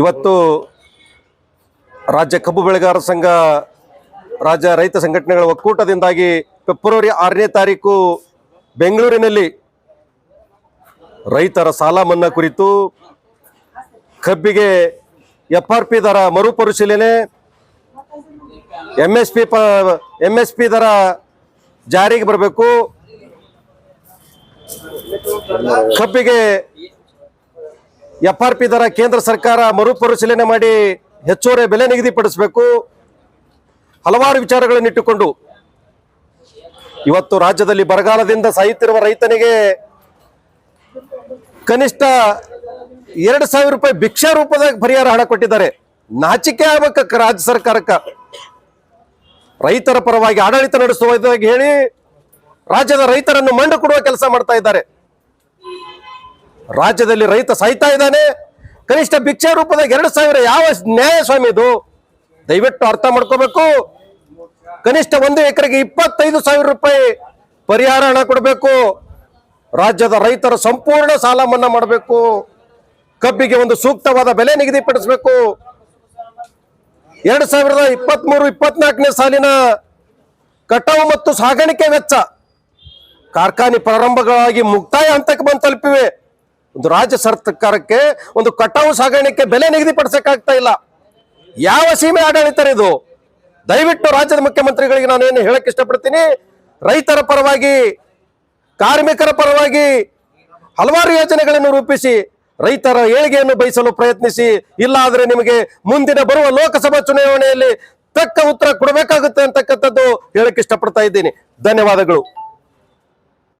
ಇವತ್ತು ರಾಜ್ಯ ಕಬ್ಬು ಬೆಳೆಗಾರರ ಸಂಘ, ರಾಜ್ಯ ರೈತ ಸಂಘಟನೆಗಳ ಒಕ್ಕೂಟದಿಂದಾಗಿ ಫೆಬ್ರವರಿ ಆರನೇ ತಾರೀಕು ಬೆಂಗಳೂರಿನಲ್ಲಿ ರೈತರ ಸಾಲ ಮನ್ನಾ ಕುರಿತು ಕಬ್ಬಿಗೆ ಎಫ್ ಆರ್ ಪಿ ದರ ಮರುಪರಿಶೀಲನೆ ಎಂ ಎಸ್ ಪಿ ಪ ಎಸ್ ಪಿ ದರ ಜಾರಿಗೆ ಬರಬೇಕು. ಕಬ್ಬಿಗೆ ಎಫ್ ಆರ್ ಪಿ ದರ ಕೇಂದ್ರ ಸರ್ಕಾರ ಮರುಪರಿಶೀಲನೆ ಮಾಡಿ ಹೆಚ್ಚುವರಿ ಬೆಲೆ ನಿಗದಿಪಡಿಸಬೇಕು. ಹಲವಾರು ವಿಚಾರಗಳನ್ನಿಟ್ಟುಕೊಂಡು ಇವತ್ತು ರಾಜ್ಯದಲ್ಲಿ ಬರಗಾಲದಿಂದ ಸಾಯುತ್ತಿರುವ ರೈತನಿಗೆ ಕನಿಷ್ಠ ಎರಡು ಸಾವಿರ ರೂಪಾಯಿ ಭಿಕ್ಷಾ ರೂಪದಾಗ ಪರಿಹಾರ ಹಣ ಕೊಟ್ಟಿದ್ದಾರೆ. ನಾಚಿಕೆ ಆಗ್ಬೇಕ ರಾಜ್ಯ ಸರ್ಕಾರಕ್ಕ. ರೈತರ ಪರವಾಗಿ ಆಡಳಿತ ನಡೆಸುವುದಾಗಿ ಹೇಳಿ ರಾಜ್ಯದ ರೈತರನ್ನು ಮಂಡು ಕೊಡುವ ಕೆಲಸ ಮಾಡ್ತಾ ಇದ್ದಾರೆ. ರಾಜ್ಯದಲ್ಲಿ ರೈತ ಸಾಯ್ತಾ ಇದ್ದಾನೆ. ಕನಿಷ್ಠ ಭಿಕ್ಷೆ ರೂಪದಾಗ ಎರಡು ಸಾವಿರ ಯಾವ ನ್ಯಾಯ ಸ್ವಾಮಿ ಇದು? ದಯವಿಟ್ಟು ಅರ್ಥ ಮಾಡ್ಕೋಬೇಕು. ಕನಿಷ್ಠ ಒಂದು ಎಕರೆಗೆ ಇಪ್ಪತ್ತೈದು ಸಾವಿರ ರೂಪಾಯಿ ಪರಿಹಾರ ಹಣ ಕೊಡಬೇಕು. ರಾಜ್ಯದ ರೈತರ ಸಂಪೂರ್ಣ ಸಾಲ ಮನ್ನಾ ಮಾಡಬೇಕು. ಕಬ್ಬಿಗೆ ಒಂದು ಸೂಕ್ತವಾದ ಬೆಲೆ ನಿಗದಿಪಡಿಸಬೇಕು. ಎರಡು ಸಾವಿರದ ಇಪ್ಪತ್ಮೂರು, ಇಪ್ಪತ್ನಾಲ್ಕನೇ ಸಾಲಿನ ಕಟಾವು ಮತ್ತು ಸಾಗಾಣಿಕೆ ವೆಚ್ಚ ಕಾರ್ಖಾನೆ ಪ್ರಾರಂಭಗಳಾಗಿ ಮುಕ್ತಾಯ ಹಂತಕ್ಕೆ ಬಂದು ತಲುಪಿವೆ. ಒಂದು ರಾಜ್ಯ ಸರ್ಕಾರಕ್ಕೆ ಒಂದು ಕಟಾವು ಸಾಗಾಣಿಕೆ ಬೆಲೆ ನಿಗದಿಪಡಿಸಕ್ಕಾಗ್ತಾ ಇಲ್ಲ. ಯಾವ ಸೀಮೆ ಇದು? ದಯವಿಟ್ಟು ರಾಜ್ಯದ ಮುಖ್ಯಮಂತ್ರಿಗಳಿಗೆ ನಾನು ಏನು ಹೇಳಕ್ ಇಷ್ಟಪಡ್ತೀನಿ. ರೈತರ ಪರವಾಗಿ, ಕಾರ್ಮಿಕರ ಪರವಾಗಿ ಹಲವಾರು ಯೋಜನೆಗಳನ್ನು ರೂಪಿಸಿ ರೈತರ ಏಳಿಗೆಯನ್ನು ಬಯಸಲು ಪ್ರಯತ್ನಿಸಿ. ಇಲ್ಲ ಆದರೆ ನಿಮಗೆ ಮುಂದಿನ ಬರುವ ಲೋಕಸಭಾ ಚುನಾವಣೆಯಲ್ಲಿ ತಕ್ಕ ಉತ್ತರ ಕೊಡಬೇಕಾಗುತ್ತೆ ಅಂತಕ್ಕಂಥದ್ದು ಹೇಳಕ್ ಇಷ್ಟಪಡ್ತಾ ಇದ್ದೀನಿ. ಧನ್ಯವಾದಗಳು.